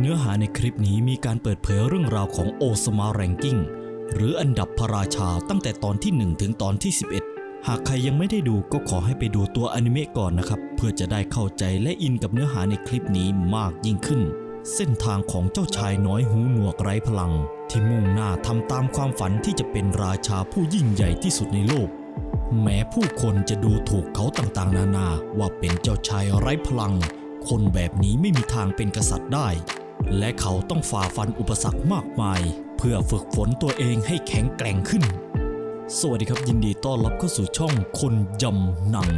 เนื้อหาในคลิปนี้มีการเปิดเผยเรื่องราวของโอสมาแรงกิ้งหรืออันดับพระราชาตั้งแต่ตอนที่ 1 ถึงตอนที่ 11 หากใครยังไม่ได้ดูก็ขอให้ไปดูตัวอนิเมะก่อนนะครับ เพื่อจะได้เข้าใจและอินกับเนื้อหาในคลิปนี้มากยิ่งขึ้น เส้นทางของเจ้าชายน้อยหูหนวกไร้พลัง ที่มุ่งหน้าทำตามความฝันที่จะเป็นราชาผู้ยิ่งใหญ่ที่สุดในโลก แม้ผู้คนจะดูถูกเขาต่างๆ นานาว่าเป็นเจ้าชายไร้พลัง คนแบบนี้ไม่มีทางเป็นกษัตริย์ได้ และเขาต้องฝ่าฟันอุปสรรคมากมาย เพื่อฝึกฝนตัวเองให้แข็งแกร่งขึ้น สวัสดีครับยินดีต้อนรับเข้าสู่ช่องคนยำหนัง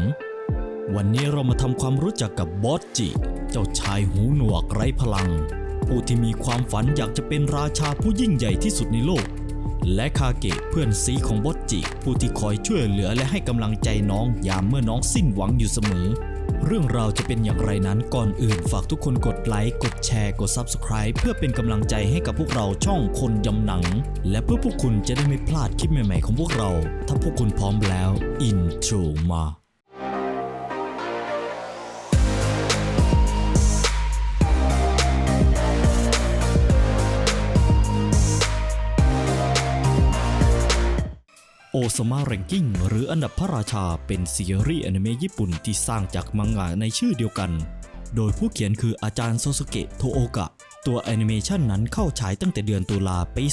วันนี้เรามาทำความรู้จักกับบอสจิ เจ้าชายหูหนวกไร้พลัง ผู้ที่มีความฝันอยากจะเป็นราชาผู้ยิ่งใหญ่ที่สุดในโลก และคาเกะเพื่อนซีของบอสจิ ผู้ที่คอยช่วยเหลือและให้กำลังใจน้องยามเมื่อน้องสิ้นหวังอยู่เสมอ เรื่องราวจะเป็นอย่างไรนั้นก่อนอื่นฝากทุกคนกดไลค์ กดแชร์ กด Subscribe เพื่อเป็นกำลังใจให้กับพวกเราช่องคนยำหนัง และเพื่อพวกคุณจะได้ไม่พลาดคลิปใหม่ๆของพวกเรา ถ้าพวกคุณพร้อมแล้ว อินโทรมา โอซามาแรงกิ้งหรืออันดับพระราชาเป็นซีรีส์อนิเมะญี่ปุ่นที่สร้างจากมังงะในชื่อเดียวกัน โดยผู้เขียนคืออาจารย์โซสุเกะโทโอกะ ตัวแอนิเมชันนั้นเข้าฉายตั้งแต่เดือนตุลาปี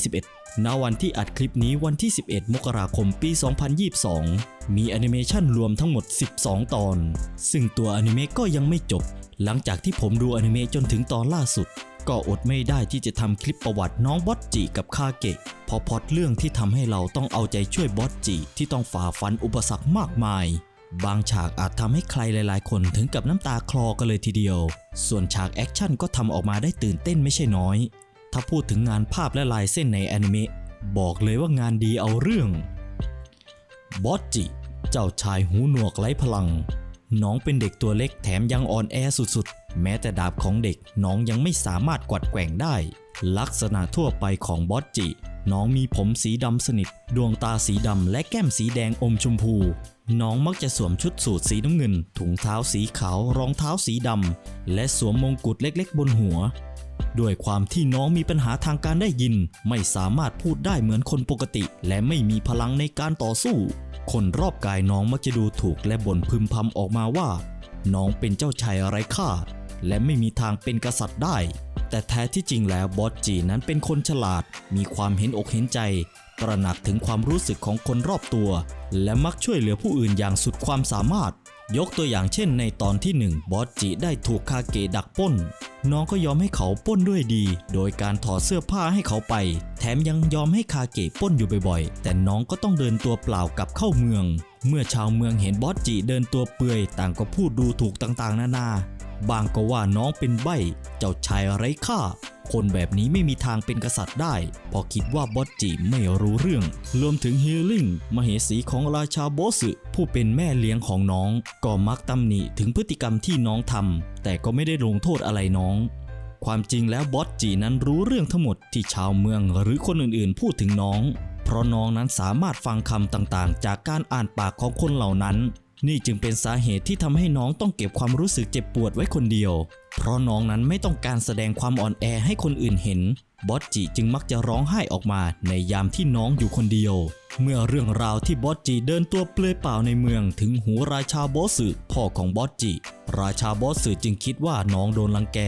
2021 ณ วันที่อัดคลิปนี้วันที่ 11 มกราคมปี 2022 มีแอนิเมชันรวมทั้งหมด 12 ตอน ซึ่งตัวอนิเมะก็ยังไม่จบ หลังจากที่ผมดูอนิเมะจนถึงตอนล่าสุด ก็อดไม่ได้ที่จะทำคลิปประวัติน้องบอสจิกับคาเกะเพอพอดเรื่องที่ทำให้เราต้องเอาใจช่วยบอสจิที่ต้องฝ่าฟันอุปสรรคมากมาย บางฉากอาจทำให้ใครหลาย ๆ คนถึงกับน้ำตาคลอกันเลยทีเดียว ส่วนฉากแอคชั่นก็ทำออกมาได้ตื่นเต้นไม่ใช่น้อย ถ้าพูดถึงงานภาพและลายเส้นในแอนิเมะบอกเลยว่างานดีเอาเรื่องบอสจิ เจ้าชายหูหนวกไร้พลัง น้องเป็นเด็กตัวเล็กแถมยังอ่อนแอสุดๆ แม้แต่ดาบของเด็กน้องยังไม่สามารถกวัดแกว่งได้ ลักษณะทั่วไปของบอสจิ น้องมีผมสีดำสนิท ดวงตาสีดำและแก้มสีแดงอมชมพู น้องมักจะสวมชุดสูทสีน้ำเงิน ถุงเท้าสีขาว รองเท้าสีดำ และสวมมงกุฎเล็กๆ บนหัว ด้วยความที่น้องมีปัญหาทางการได้ยิน ไม่สามารถพูดได้เหมือนคนปกติ และไม่มีพลังในการต่อสู้ คนรอบกายน้องมักจะดูถูกและบ่นพึมพำออกมาว่า น้องเป็นเจ้าชายไร้ค่า และไม่มีทางเป็นกษัตริย์ได้ แต่แท้ที่จริงแล้วบอสจีนั้นเป็นคนฉลาด มีความเห็นอกเห็นใจ ตระหนักถึงความรู้สึกของคนรอบตัว และมักช่วยเหลือผู้อื่นอย่างสุดความสามารถ ยกตัวอย่างเช่น ในตอนที่หนึ่งบอสจิได้ถูกคาเกะดักป้น น้องก็ยอมให้เขาป้นด้วยดี โดยการถอดเสื้อผ้าให้เขาไป แถมยังยอมให้คาเกะป้นอยู่บ่อยๆ แต่น้องก็ต้องเดินตัวเปล่ากลับเข้าเมือง เมื่อชาวเมืองเห็นบอสจิเดินตัวเปื่อยต่างก็พูดดูถูกต่างๆ นานา บางก็ว่าน้องเป็นใบ้เจ้าชายไร้ค่า คนแบบนี้ไม่มีทางเป็นกษัตริย์ได้ พอคิดว่าบอสจิไม่รู้เรื่อง รวมถึงเฮลลิงมเหสีของราชาโบสึผู้เป็นแม่เลี้ยงของน้อง ก็มักตำหนิถึงพฤติกรรมที่น้องทำแต่ก็ไม่ได้ลงโทษอะไรน้องความจริงแล้วบอสจีนั้นรู้เรื่องทั้งหมดที่ชาวเมืองหรือคนอื่นๆ พูดถึงน้อง เพราะน้องนั้นสามารถฟังคำต่างๆ จากการอ่านปากของคนเหล่านั้น นี่จึงเป็นสาเหตุที่ทำให้น้องต้องเก็บความรู้สึกเจ็บปวดไว้คนเดียว เพราะน้องนั้นไม่ต้องการแสดงความอ่อนแอให้คนอื่นเห็น บอสจิจึงมักจะร้องไห้ออกมาในยามที่น้องอยู่คนเดียว เมื่อเรื่องราวที่บอสจิเดินตัวเปลือยเปล่าในเมืองถึงหูราชาบอสสึพ่อของบอสจิ ราชาบอสสึจึงคิดว่าน้องโดนลังแก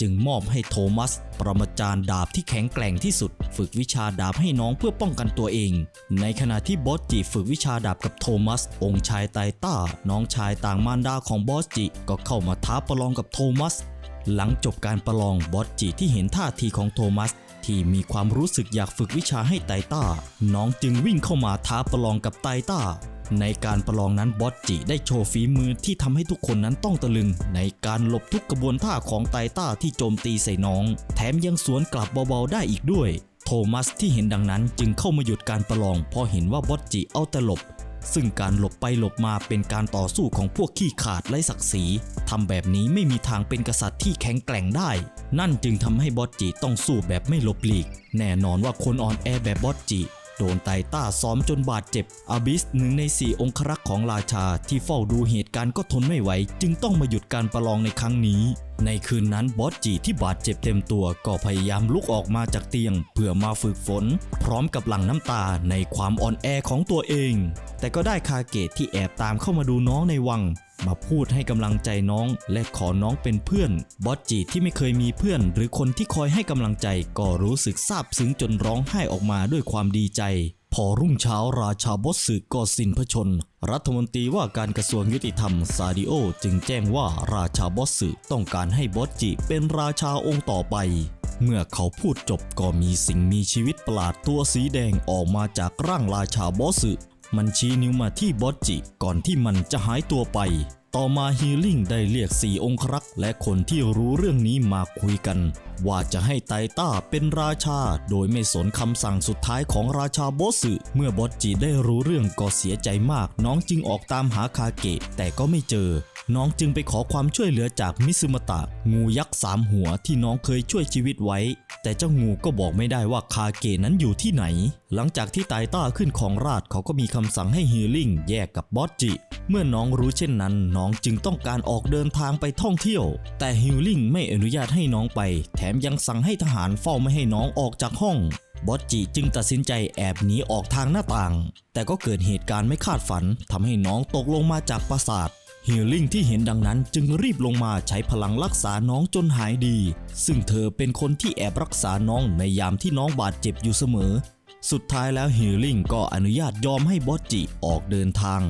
จึงมอบให้โทมัส ปรมาจารย์ดาบที่แข็งแกร่งที่สุด ฝึกวิชาดาบให้น้องเพื่อป้องกันตัวเอง ในขณะที่บอสจิฝึกวิชาดาบกับโทมัส องค์ชายไตต้า น้องชายต่างมารดาของบอสจิก็เข้ามาท้าประลองกับโทมัส หลังจบการประลองบอสจิที่เห็นท่าทีของโทมัส ที่มีความรู้สึกอยากฝึกวิชาให้ไตต้า น้องจึงวิ่งเข้ามาท้าประลองกับไตต้า ในการประลองนั้นบอสจิได้โชว์ฝีมือที่ทำให้ทุกคนนั้นต้องตะลึง ในการหลบทุกกระบวนท่าของไตต้าที่โจมตีใส่น้อง แถมยังสวนกลับเบาๆได้อีกด้วย โทมัสที่เห็นดังนั้นจึงเข้ามาหยุดการประลองเพราะเห็นว่าบอสจิเอาแต่หลบ ซึ่งการหลบไปหลบมาเป็นการต่อสู้ของพวกขี้ขาดไร้ศักดิ์ศรีทำแบบนี้ไม่มีทางเป็นกษัตริย์ที่แข็งแกร่งได้ นั่นจึงทำให้บอสจิต้องสู้แบบไม่หลบหลีก แน่นอนว่าคนอ่อนแอแบบบอสจิ ดนไตต้าซ้อมจนบาดเจ็บ อาบิสหนึ่งในสี่องครักษ์ของราชาที่เฝ้าดูเหตุการณ์ก็ทนไม่ไหว จึงต้องมาหยุดการประลองในครั้งนี้ ในคืนนั้นบอสจีที่บาดเจ็บเต็มตัวก็พยายามลุกออกมาจากเตียง เพื่อมาฝึกฝน พร้อมกับหลั่งน้ำตาในความอ่อนแอของตัวเอง แต่ก็ได้คาเกตที่แอบตามเข้ามาดูน้องในวัง มาพูดให้กำลังใจน้อง และขอน้องเป็นเพื่อน บอสจีที่ไม่เคยมีเพื่อน หรือคนที่คอยให้กำลังใจ ก็รู้สึกซาบซึ้งจนร้องไห้ออกมาด้วยความดีใจ พอรุ่งเช้าราชาบอสสึก็สิ้นพระชน รัฐมนตรีว่าการกระทรวงยุติธรรมซาดิโอ จึงแจ้งว่าราชาบอสสึต้องการให้บอสจิเป็นราชาองค์ต่อไปเมื่อเขาพูดจบก็มีสิ่งมีชีวิตประหลาดตัวสีแดงออกมาจากร่างราชาบอสสึ มันชี้นิ้วมาที่บอสจิ ก่อนที่มันจะหายตัวไป ต่อมาฮีลิ่งได้เรียกสี่องครักษ์และคนที่รู้เรื่องนี้มาคุยกัน ว่าจะให้ไตต้าเป็นราชา โดยไม่สนคำสั่งสุดท้ายของราชาบอสสึ เมื่อบอสจิได้รู้เรื่องก็เสียใจมาก น้องจึงออกตามหาคาเกะแต่ก็ไม่เจอ น้องจึงไปขอความช่วยเหลือจากมิซึมะตะ งูยักษ์สามหัวที่น้องเคยช่วยชีวิตไว้ แต่เจ้างูก็บอกไม่ได้ว่าคาเกะนั้นอยู่ที่ไหน หลังจากที่ไตต้าขึ้นของราชเขาก็มีคำสั่งให้ฮีลิ่งแยกกับบอสจิ เมื่อน้องรู้เช่นนั้น น้องจึงต้องการออกเดินทางไปท่องเที่ยว แต่ฮิลลิ่งไม่อนุญาตให้น้องไป แถมยังสั่งให้ทหารเฝ้าไม่ให้น้องออกจากห้องบอสจิจึงตัดสินใจแอบหนีออกทางหน้าต่าง แต่ก็เกิดเหตุการณ์ไม่คาดฝันทำให้น้องตกลงมาจากปราสาท ฮิลลิ่งที่เห็นดังนั้นจึงรีบลงมาใช้พลังรักษาน้องจนหายดี ซึ่งเธอเป็นคนที่แอบรักษาน้องในยามที่น้องบาดเจ็บอยู่เสมอ สุดท้ายแล้วฮิลลิ่งก็อนุญาตยอมให้บอสจิออกเดินทาง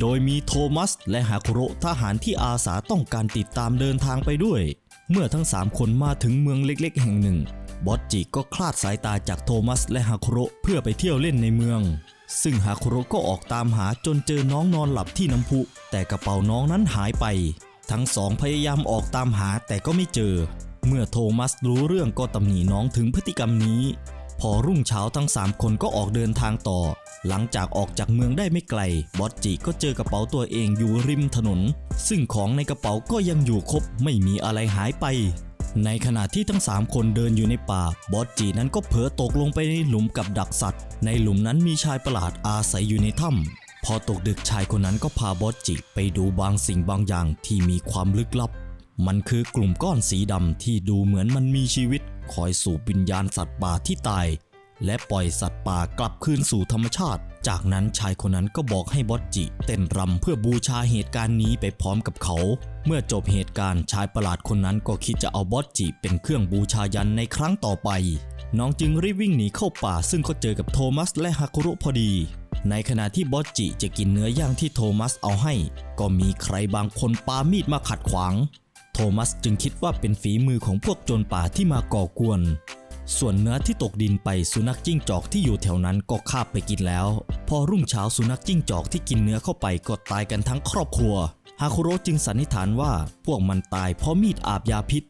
โดยมีโทมัสและฮาคุโรทหารที่อาสาต้องการติดตามเดินทางไปด้วย เมื่อทั้ง 3 คนมาถึงเมืองเล็กๆ แห่งหนึ่ง บอสจิก็คลาดสายตาจากโทมัสและฮาคุโรเพื่อไปเที่ยวเล่นในเมือง ซึ่งฮาคุโรก็ออกตามหาจนเจอน้องนอนหลับที่น้ำพุ แต่กระเป๋าน้องนั้นหายไป ทั้งสองพยายามออกตามหาแต่ก็ไม่เจอ เมื่อโทมัสรู้เรื่องก็ตำหนิน้องถึงพฤติกรรมนี้ พอรุ่งเช้าทั้ง 3 คนก็ออกเดินทางต่อ หลังจากออกจากเมืองได้ไม่ไกล บอสจิก็เจอกระเป๋าตัวเองอยู่ริมถนน ซึ่งของในกระเป๋าก็ยังอยู่ครบไม่มีอะไรหายไป ในขณะที่ทั้ง 3 คนเดินอยู่ในป่า บอสจีนั้นก็เผลอตกลงไปในหลุมกับดักสัตว์ ในหลุมนั้นมีชายประหลาดอาศัยอยู่ในถ้ำพอตกดึกชายคนนั้นก็พาบอสจิไปดูบางสิ่งบางอย่างที่มีความลึกลับ มันคือกลุ่มก้อนสีดำที่ดูเหมือนมันมีชีวิต คอยสูบวิญญาณสัตว์ป่าที่ตาย และปล่อยสัตว์ป่ากลับคืนสู่ธรรมชาติ จากนั้นชายคนนั้นก็บอกให้บอสจิเต้นรำเพื่อบูชาเหตุการณ์นี้ไปพร้อมกับเขา เมื่อจบเหตุการณ์ชายประหลาดคนนั้นก็คิดจะเอาบอสจิเป็นเครื่องบูชายันในครั้งต่อไป น้องจึงรีบวิ่งหนีเข้าป่า ซึ่งก็เจอกับโทมัสและฮาคุรุพอดี ในขณะที่บอสจิจะกินเนื้อย่างที่โทมัสเอาให้ ก็มีใครบางคนปามีดมาขัดขวาง โทมัสจึงคิดว่าเป็นฝีมือของพวกโจรป่าที่มาก่อกวน ส่วนเนื้อที่ตกดินไปสุนัขจิ้งจอกที่อยู่แถวนั้นก็คาบไปกินแล้ว พอรุ่งเช้าสุนัขจิ้งจอกที่กินเนื้อเข้าไปก็ตายกันทั้งครอบครัว ฮาคุโระจึงสันนิษฐานว่าพวกมันตายเพราะมีดอาบยาพิษ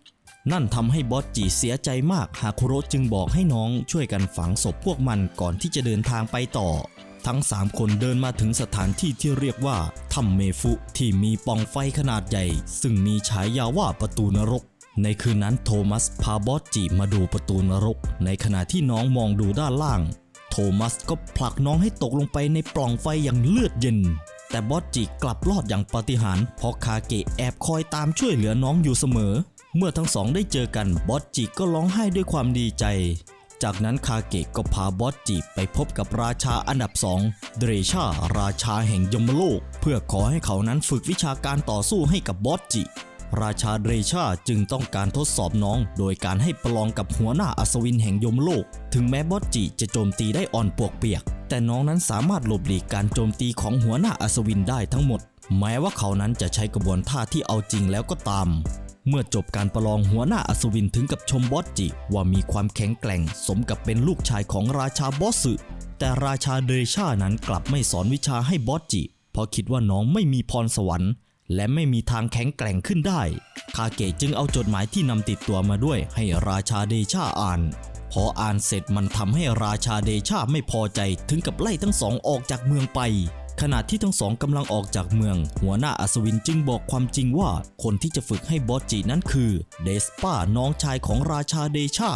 นั่นทำให้บอสจีเสียใจมากฮาคุโระจึงบอกให้น้องช่วยกันฝังศพพวกมันก่อนที่จะเดินทางไปต่อ ทั้ง 3 คนเดินมาถึงสถานที่ที่เรียกว่าถ้ำเมฟุที่มีปล่องไฟขนาดใหญ่ ซึ่งมีฉายาว่าประตูนรก ในคืนนั้นโทมัสพาบอสจีมาดูประตูนรก ในขณะที่น้องมองดูด้านล่าง โทมัสก็ผลักน้องให้ตกลงไปในปล่องไฟอย่างเลือดเย็น แต่บอสจีกลับรอดอย่างปาฏิหาริย์เพราะคาเกะแอบคอยตามช่วยเหลือน้องอยู่เสมอ เมื่อทั้งสองได้เจอกันบอสจิก็ร้องไห้ด้วยความดีใจ จากนั้นคาเกะก็พาบอสจิไปพบกับราชาอันดับสองเดรชาราชาแห่งยมโลก เพื่อขอให้เขานั้นฝึกวิชาการต่อสู้ให้กับบอสจิราชาเดรชาจึงต้องการทดสอบน้อง โดยการให้ประลองกับหัวหน้าอัศวินแห่งยมโลก ถึงแม้บอสจิจะโจมตีได้อ่อนปวกเปียก แต่น้องนั้นสามารถหลบหลีกการโจมตีของหัวหน้าอัศวินได้ทั้งหมด แม้ว่าเขานั้นจะใช้กระบวนท่าที่เอาจริงแล้วก็ตาม เมื่อจบการประลองหัวหน้าอัศวินถึงกับชมบอสจิ ว่ามีความแข็งแกร่ง สมกับเป็นลูกชายของราชาบอสสึแต่ราชาเดชานั้นกลับไม่สอนวิชาให้บอสจิเพราะคิดว่าน้องไม่มีพรสวรรค์ และไม่มีทางแข็งแกร่งขึ้นได้ คาเกะจึงเอาจดหมายที่นำติดตัวมาด้วยให้ราชาเดชาอ่าน พออ่านเสร็จมันทำให้ราชาเดชาไม่พอใจถึงกับไล่ทั้งสองออกจากเมืองไปขณะที่ทั้งสองกำลังออกจากเมือง หัวหน้าอัศวินจึงบอกความจริงว่า คนที่จะฝึกให้บอสจินั้นคือเดสป้าน้องชายของราชาเดชา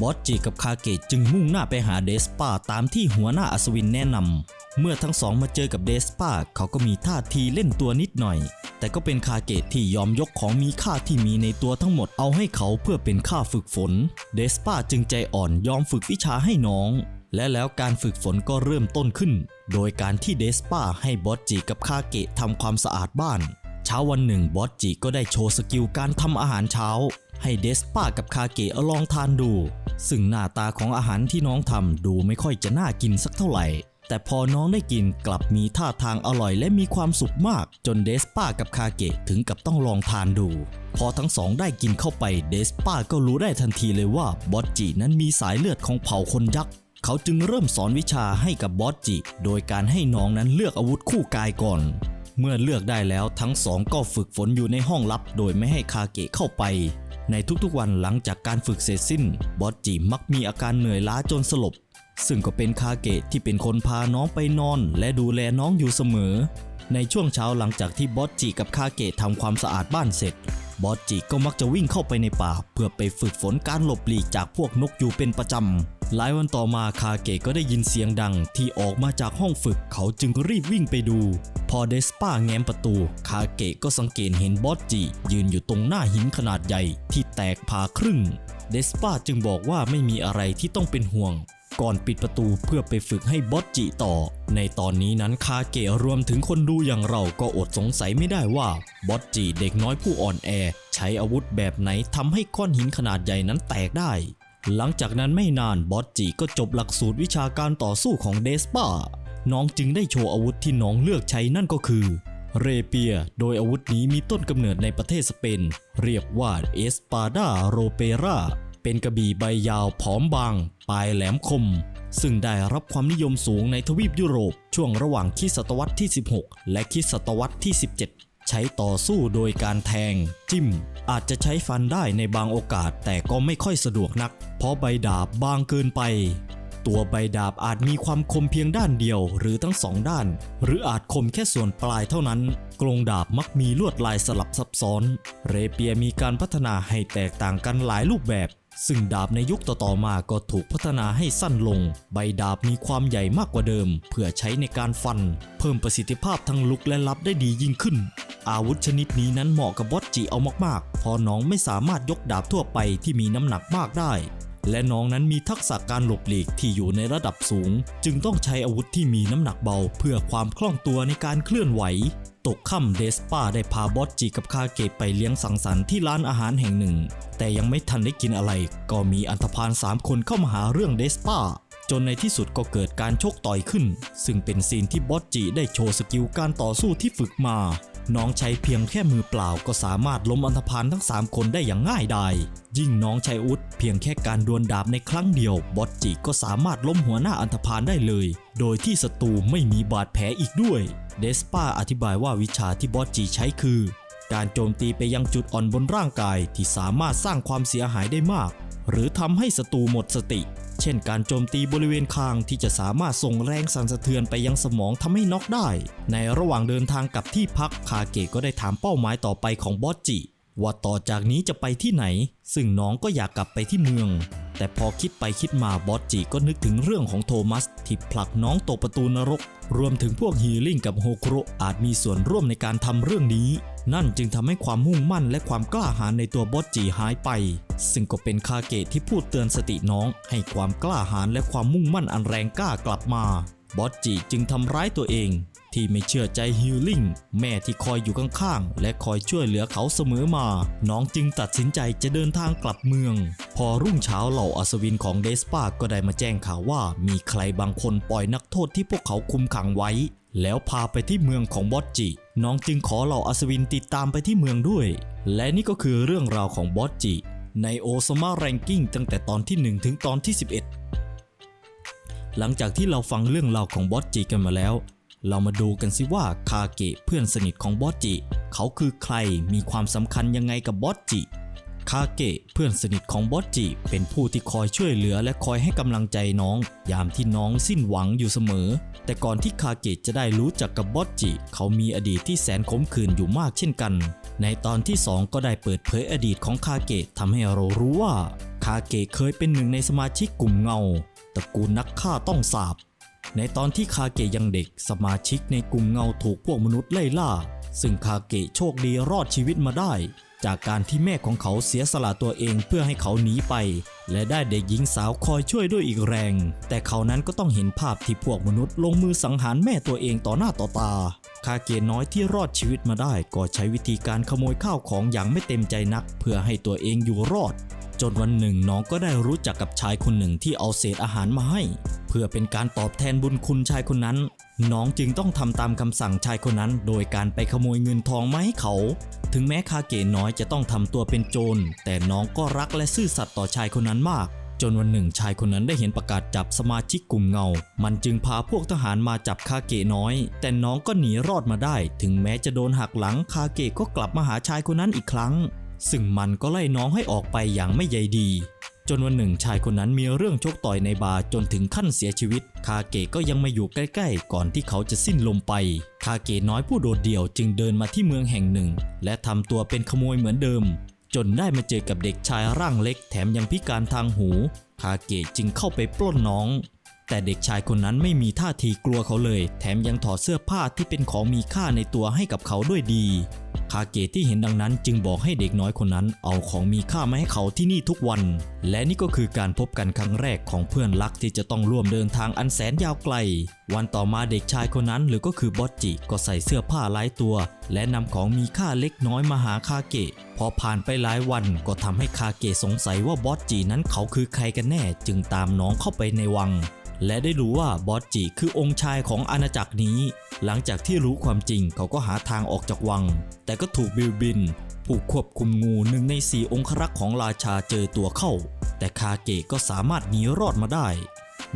บอสจิกับคาเกตจึงมุ่งหน้าไปหาเดสปาตามที่หัวหน้าอัศวินแนะนำ เมื่อทั้งสองมาเจอกับเดสปาเขาก็มีท่าทีเล่นตัวนิดหน่อย แต่ก็เป็นคาเกะที่ยอมยกของมีค่าที่มีในตัวทั้งหมดเอาให้เขาเพื่อเป็นค่าฝึกฝน เดสปาจึงใจอ่อนยอมฝึกวิชาให้น้อง และแล้วการฝึกฝนก็เริ่มต้นขึ้น โดยการที่เดสปาให้บอสจิกับคาเกะทำความสะอาดบ้าน เช้าวันหนึ่งบอสจิก็ได้โชว์สกิลการทำอาหารเช้า ให้เดสปากับคาเกะลองทานดู ซึ่งหน้าตาของอาหารที่น้องทำดูไม่ค่อยจะน่ากินสักเท่าไหร่ แต่พอน้องได้กินกลับมีท่าทางอร่อยและมีความสุขมาก จนเดสป้ากับคาเกะถึงกับต้องลองทานดู พอทั้งสองได้กินเข้าไปเดสป้าก็รู้ได้ทันทีเลยว่าบอสจินั้นมีสายเลือดของเผ่าคนยักษ์เขาจึงเริ่มสอนวิชาให้กับบอสจิ โดยการให้น้องนั้นเลือกอาวุธคู่กายก่อน เมื่อเลือกได้แล้วทั้งสองก็ฝึกฝนอยู่ในห้องลับ โดยไม่ให้คาเกะเข้าไป ในทุกๆวันหลังจากการฝึกเสร็จสิ้น บอสจิมักมีอาการเหนื่อยล้าจนสลบ ซึ่งก็เป็นคาเกะที่เป็นคนพาน้องไปนอน และดูแลน้องอยู่เสมอ ในช่วงเช้าหลังจากที่บอสจิกับคาเกะทำความสะอาดบ้านเสร็จ บอสจิก็มักจะวิ่งเข้าไปในป่า เพื่อไปฝึกฝนการหลบหลีกจากพวกนกอยู่เป็นประจำ หลายวันต่อมาคาเกะก็ได้ยินเสียงดังที่ออกมาจากห้องฝึกเขาจึงรีบวิ่งไปดู พอเดสป้าแง้มประตู คาเกะก็สังเกตเห็นบอสจิยืนอยู่ตรงหน้าหินขนาดใหญ่ที่แตกผ่าครึ่งเดสป้าจึงบอกว่าไม่มีอะไรที่ต้องเป็นห่วง ก่อนปิดประตูเพื่อไปฝึกให้บอสจิต่อ ในตอนนี้นั้นคาเกะรวมถึงคนดูอย่างเราก็อดสงสัยไม่ได้ว่าบอสจิเด็กน้อยผู้อ่อนแอ ใช้อาวุธแบบไหนทำให้ก้อนหินขนาดใหญ่นั้นแตกได้ หลังจากนั้นไม่นานบอสจิก็จบหลักสูตรวิชาการต่อสู้ของเดสป้าน้องจึงได้โชว์อาวุธที่น้องเลือกใช้นั่นก็คือ เรเปีย โดยอาวุธนี้มีต้นกำเนิดในประเทศสเปน เรียกว่าเอสปาดาโรเปรา เป็นกระบี่ใบยาวผอมบาง ปลายแหลมคม ซึ่งได้รับความนิยมสูงในทวีปยุโรป ช่วงระหว่างคริสตศตวรรษที่ 16 และคริสตศตวรรษที่ 17 ใช้ต่อสู้โดยการแทง จิ้ม อาจจะใช้ฟันได้ในบางโอกาสแต่ก็ไม่ค่อยสะดวกนัก เพราะใบดาบบางเกินไป ตัวใบดาบอาจมีความคมเพียงด้านเดียวหรือทั้งสองด้าน หรืออาจคมแค่ส่วนปลายเท่านั้นกรงดาบมักมีลวดลายสลับซับซ้อน เรเปียมีการพัฒนาให้แตกต่างกันหลายรูปแบบ ซึ่งดาบในยุคต่อๆมาก็ถูกพัฒนาให้สั้นลง ใบดาบมีความใหญ่มากกว่าเดิม เพื่อใช้ในการฟัน เพิ่มประสิทธิภาพทั้งลุกและลับได้ดียิ่งขึ้น อาวุธชนิดนี้นั้นเหมาะกับบอสจิเอามากๆ พอน้องไม่สามารถยกดาบทั่วไปที่มีน้ำหนักมากได้ และน้องนั้นมีทักษะการหลบหลีกที่อยู่ในระดับสูง จึงต้องใช้อาวุธที่มีน้ำหนักเบา เพื่อความคล่องตัวในการเคลื่อนไหว ตกค่ำเดสปาได้พาบอสจีกับคาเกะไปเลี้ยงสังสรรค์ที่ร้านอาหารแห่งหนึ่ง แต่ยังไม่ทันได้กินอะไร ก็มีอันธพาลสามคนเข้ามาหาเรื่องเดสปาจนในที่สุดก็เกิดการชกต่อยขึ้น ซึ่งเป็นซีนที่บอสจีได้โชว์สกิลการต่อสู้ที่ฝึกมา น้องใช้เพียงแค่มือเปล่าก็สามารถล้มอันธพาลทั้ง 3 คนได้อย่างง่ายดายยิ่งน้องใช้อาวุธเพียงแค่การดวลดาบในครั้งเดียว บอสจิก็สามารถล้มหัวหน้าอันธพาลได้เลย โดยที่ศัตรูไม่มีบาดแผลอีกด้วย เดสปาอธิบายว่าวิชาที่บอสจิใช้คือ การโจมตีไปยังจุดอ่อนบนร่างกายที่สามารถสร้างความเสียหายได้มาก หรือทำให้ศัตรูหมดสติ เช่นการโจมตีบริเวณคางที่จะสามารถส่งแรงสั่นสะเทือนไปยังสมองทำให้น็อกได้ ในระหว่างเดินทางกลับที่พักคาเกะก็ได้ถามเป้าหมายต่อไปของบอสจิว่าต่อจากนี้จะไปที่ไหน ซึ่งน้องก็อยากกลับไปที่เมือง แต่พอคิดไปคิดมาบอสจิก็นึกถึงเรื่องของโทมัสที่ผลักน้องตกประตูนรก รวมถึงพวกฮีลิ่งกับโฮโครอาจมีส่วนร่วมในการทำเรื่องนี้ นั่นจึงทำให้ความมุ่งมั่นและความกล้าหาญในตัวบอสจิหายไป ซึ่งก็เป็นคาเกะที่พูดเตือนสติน้อง ให้ความกล้าหาญและความมุ่งมั่นอันแรงกล้ากลับมา บอสจิจึงทำร้ายตัวเอง ที่ไม่เชื่อใจฮิลลิ่งแม่ที่คอยอยู่ข้างๆ และคอยช่วยเหลือเขาเสมอมา น้องจึงตัดสินใจจะเดินทางกลับเมือง พอรุ่งเช้าเหล่าอัศวินของเดสปาก็ได้มาแจ้งข่าวว่า มีใครบางคนปล่อยนักโทษที่พวกเขาคุมขังไว้ แล้วพาไปที่เมืองของบอสจิ น้องจึงขอเหล่าอัศวินติดตามไปที่เมืองด้วย และนี่ก็คือเรื่องราวของบอสจิในโอซามาแรงกิ้งตั้งแต่ตอนที่ 1 ถึงตอนที่ 11 หลังจากที่เราฟังเรื่องราวของบอสจิกันมาแล้ว เรามาดูกันสิว่าคาเกะเพื่อนสนิทของบอสจิ เขาคือใครมีความสำคัญยังไงกับบอสจิ คาเกะเพื่อนสนิทของบอสจิ เป็นผู้ที่คอยช่วยเหลือและคอยให้กำลังใจน้อง ยามที่น้องสิ้นหวังอยู่เสมอ แต่ก่อนที่คาเกะจะได้รู้จักกับบอสจิ เขามีอดีตที่แสนขมขื่นอยู่มากเช่นกัน ในตอนที่ 2 ก็ได้เปิดเผยอดีตของคาเกะทำให้เรารู้ว่า คาเกะเคยเป็นหนึ่งในสมาชิกกลุ่มเงาตระกูลนักฆ่าต้องสาบในตอนที่คาเกะยังเด็ก สมาชิกในกลุ่มเงาถูกพวกมนุษย์ไล่ล่า ซึ่งคาเกะโชคดีรอดชีวิตมาได้ จากการที่แม่ของเขาเสียสละตัวเองเพื่อให้เขาหนีไป และได้เด็กหญิงสาวคอยช่วยด้วยอีกแรง แต่เขานั้นก็ต้องเห็นภาพที่พวกมนุษย์ลงมือสังหารแม่ตัวเองต่อหน้าต่อตา คาเกน้อยที่รอดชีวิตมาได้ก็ใช้วิธีการขโมยข้าวของอย่างไม่เต็มใจนัก เพื่อให้ตัวเองอยู่รอด จนวันหนึ่งน้องก็ได้รู้จักกับชายคนหนึ่งที่เอาเศษอาหารมาให้ เพื่อเป็นการตอบแทนบุญคุณชายคนนั้น น้องจึงต้องทำตามคำสั่งชายคนนั้น โดยการไปขโมยเงินทองมาให้เขา ถึงแม้คาเกะน้อยจะต้องทำตัวเป็นโจร แต่น้องก็รักและซื่อสัตย์ต่อชายคนนั้นมาก จนวันหนึ่งชายคนนั้นได้เห็นประกาศจับสมาชิกกลุ่มเงา มันจึงพาพวกทหารมาจับคาเกะน้อย แต่น้องก็หนีรอดมาได้ ถึงแม้จะโดนหักหลังคาเกะก็กลับมาหาชายคนนั้นอีกครั้ง ซึ่งมันก็ไล่น้องให้ออกไปอย่างไม่ใยดี จนวันหนึ่งชายคนนั้นมีเรื่องชกต่อยในบาร์จนถึงขั้นเสียชีวิต คาเกะก็ยังมาอยู่ใกล้ๆ ก่อนที่เขาจะสิ้นลมไป คาเกะน้อยผู้โดดเดี่ยวจึงเดินมาที่เมืองแห่งหนึ่ง และทำตัวเป็นขโมยเหมือนเดิม จนได้มาเจอกับเด็กชายร่างเล็กแถมยังพิการทางหู คาเกะจึงเข้าไปปล้นน้อง แต่เด็กชายคนนั้นไม่มีท่าทีกลัวเขาเลย แถมยังถอดเสื้อผ้าที่เป็นของมีค่าในตัวให้กับเขาด้วยดี คาเกะที่เห็นดังนั้นจึงบอกให้เด็กน้อยคนนั้นเอาของมีค่ามาให้เขาที่นี่ทุกวัน และนี่ก็คือการพบกันครั้งแรกของเพื่อนรักที่จะต้องร่วมเดินทางอันแสนยาวไกล วันต่อมาเด็กชายคนนั้นหรือก็คือบอสจิก็ใส่เสื้อผ้าหลายตัว และนำของมีค่าเล็กน้อยมาหาคาเกะพอผ่านไปหลายวันก็ทำให้คาเกะสงสัยว่าบอสจินั้นเขาคือใครกันแน่ จึงตามน้องเข้าไปในวัง และได้รู้ว่าบอสจิคือองค์ชายของอาณาจักรนี้ หลังจากที่รู้ความจริงเขาก็หาทางออกจากวัง แต่ก็ถูกบิลบิน ผู้ควบคุมงูหนึ่งในสี่องครักษ์ของราชาเจอตัวเข้า แต่คาเกะก็สามารถหนีรอดมาได้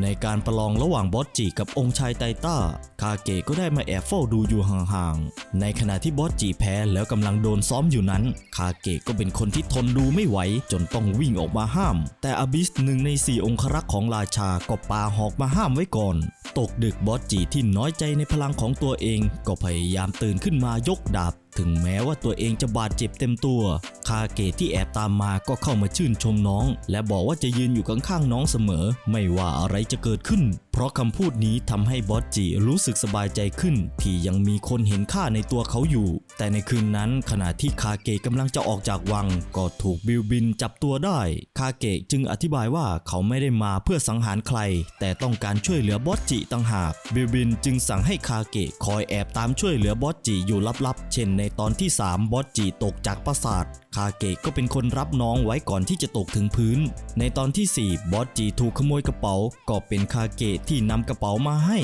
ในการประลองระหว่างบอสจิกับองค์ชายไตต้า คาเกะก็ได้มาแอบเฝ้าดูอยู่ห่างๆ ในขณะที่บอสจิแพ้แล้วกำลังโดนซ้อมอยู่นั้น คาเกะก็เป็นคนที่ทนดูไม่ไหว จนต้องวิ่งออกมาห้าม แต่อบิสหนึ่งในสี่องครักษ์ของราชาก็ปาหอกมาห้ามไว้ก่อน ตกดึกบอสจิที่น้อยใจในพลังของตัวเอง ก็พยายามตื่นขึ้นมายกดาบ ถึงแม้ว่าตัวเองจะบาดเจ็บเต็มตัว คาเกะที่แอบตามมาก็เข้ามาชื่นชมน้อง และบอกว่าจะยืนอยู่ข้างๆน้องเสมอ ไม่ว่าอะไรจะเกิดขึ้นเพราะคำพูดนี้ทำให้บอสจิรู้สึกสบายใจขึ้น ที่ยังมีคนเห็นค่าในตัวเขาอยู่ แต่ในคืนนั้นขณะที่คาเกะกำลังจะออกจากวัง ก็ถูกบิลบินจับตัวได้ คาเกะจึงอธิบายว่าเขาไม่ได้มาเพื่อสังหารใคร แต่ต้องการช่วยเหลือบอสจิต่างหาก บิลบินจึงสั่งให้คาเกะคอยแอบตามช่วยเหลือบอสจิอยู่ลับๆ เช่นในตอนที่ 3 บอสจิตกจากปราสาทคาเกะก็เป็นคนรับน้องไว้ก่อนที่จะตกถึงพื้น ในตอนที่ 4 บอสจิถูกขโมยกระเป๋า ก็เป็นคาเกะที่นำกระเป๋ามาให้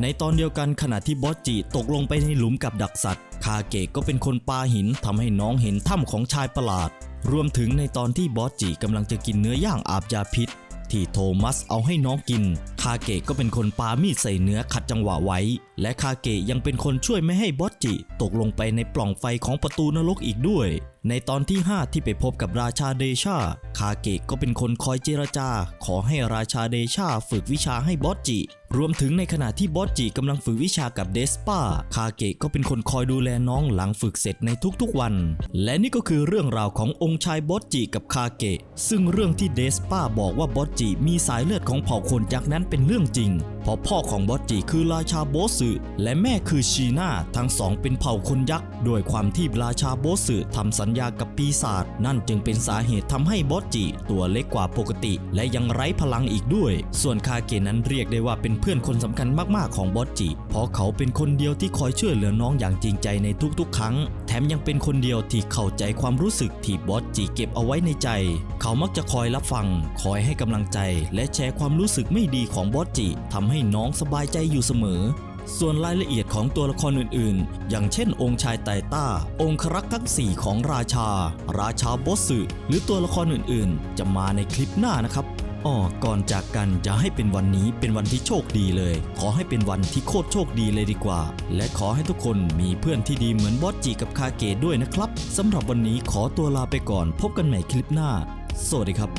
ในตอนเดียวกันขณะที่บอสจิตกลงไปในหลุมกับดักสัตว์ คาเกะก็เป็นคนปาหินทำให้น้องเห็นถ้ำของชายประหลาด รวมถึงในตอนที่บอสจิกำลังจะกินเนื้อย่างอาบยาพิษ ที่โทมัสเอาให้น้องกิน คาเกะก็เป็นคนปามีดใส่เนื้อขัดจังหวะไว้ และคาเกะยังเป็นคนช่วยไม่ให้บอสจิตกลงไปในปล่องไฟของประตูนรกอีกด้วยในตอนที่ 5 ที่ไปพบกับราชาเดชา คาเกะก็เป็นคนคอยเจรจา ขอให้ราชาเดชาฝึกวิชาให้บอสจิ รวมถึงในขณะที่บอสจิกำลังฝึกวิชากับเดสปาคาเกะก็เป็นคนคอยดูแลน้องหลังฝึกเสร็จในทุกๆวัน และนี่ก็คือเรื่องราวขององค์ชายบอสจิกับคาเกะซึ่งเรื่องที่เดสปาบอกว่าบอสจิมีสายเลือดของเผ่าคนยักนั้นเป็นเรื่องจริง ราะพ่อของบอสจิคือราชาโบสึและแม่คือชีน่าทั้งสองเป็นเผ่าคนยักษ์ด้วยความที่ราชาโบสึทำสัญญากับปีศาจนั่นจึงเป็นสาเหตุทำให้บอสจิตัวเล็กกว่าปกติ และยังไร้พลังอีกด้วย ส่วนคาเกะนั้นเรียกได้ว่าเป็นเพื่อนคนสำคัญมากๆของบอสจิ เพราะเขาเป็นคนเดียวที่คอยช่วยเหลือน้องอย่างจริงใจในทุกๆ ครั้ง แถมยังเป็นคนเดียวที่เข้าใจความรู้สึกที่บอสจิเก็บเอาไว้ในใจ เขามักจะคอยรับฟัง คอยให้กำลังใจ และแชร์ความรู้สึกไม่ดีของบอสจิทำให้น้องสบายใจอยู่เสมอ ส่วนรายละเอียดของตัวละครอื่นๆ อย่างเช่น องค์ชายไตต้า องครักษ์ทั้ง 4 ของราชา ราชาบอสสึหรือตัวละครอื่นๆ จะมาในคลิปหน้านะครับอ้อก่อนจากกันจะให้เป็นวันนี้เป็นวันที่โชคดีเลย ขอให้เป็นวันที่โคตรโชคดีเลยดีกว่า และขอให้ทุกคนมีเพื่อนที่ดีเหมือนบอสจิกับคาเกะด้วยนะครับสำหรับวันนี้ขอตัวลาไปก่อน พบกันใหม่คลิปหน้า สวัสดีครับ